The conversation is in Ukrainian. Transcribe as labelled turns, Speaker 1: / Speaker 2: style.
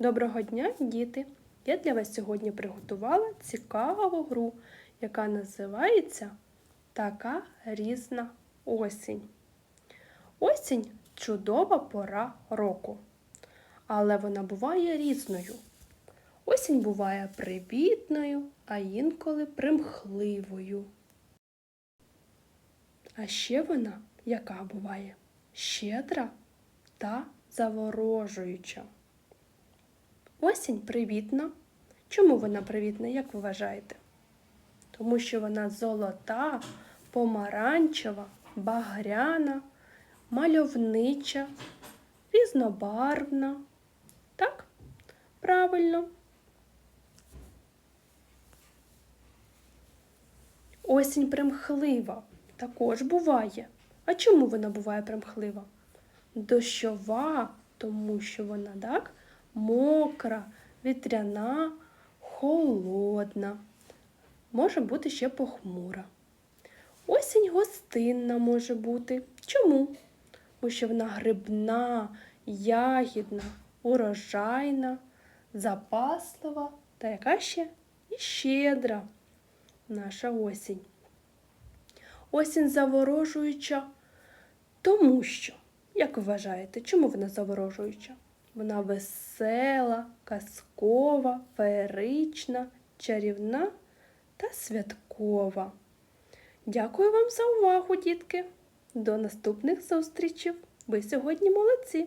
Speaker 1: Доброго дня, діти! Я для вас сьогодні приготувала цікаву гру, яка називається Така різна осінь. Осінь чудова пора року, але вона буває різною. Осінь буває привітною, а інколи примхливою. А ще вона, яка буває, щедра та заворожуюча. Осінь привітна. Чому вона привітна, як ви вважаєте? Тому що вона золота, помаранчева, багряна, мальовнича, різнобарвна. Так? Правильно. Осінь примхлива також буває. А чому вона буває примхлива? Дощова, тому що вона так мокра, вітряна, холодна. Може бути ще похмура. Осінь гостинна може бути. Чому? Тому що вона грибна, ягідна, урожайна, запаслива та яка ще і щедра наша осінь. Осінь заворожуюча, тому що, як ви вважаєте, чому вона заворожуюча? Вона весела, казкова, феєрична, чарівна та святкова. Дякую вам за увагу, дітки. До наступних зустрічей. Ви сьогодні молодці!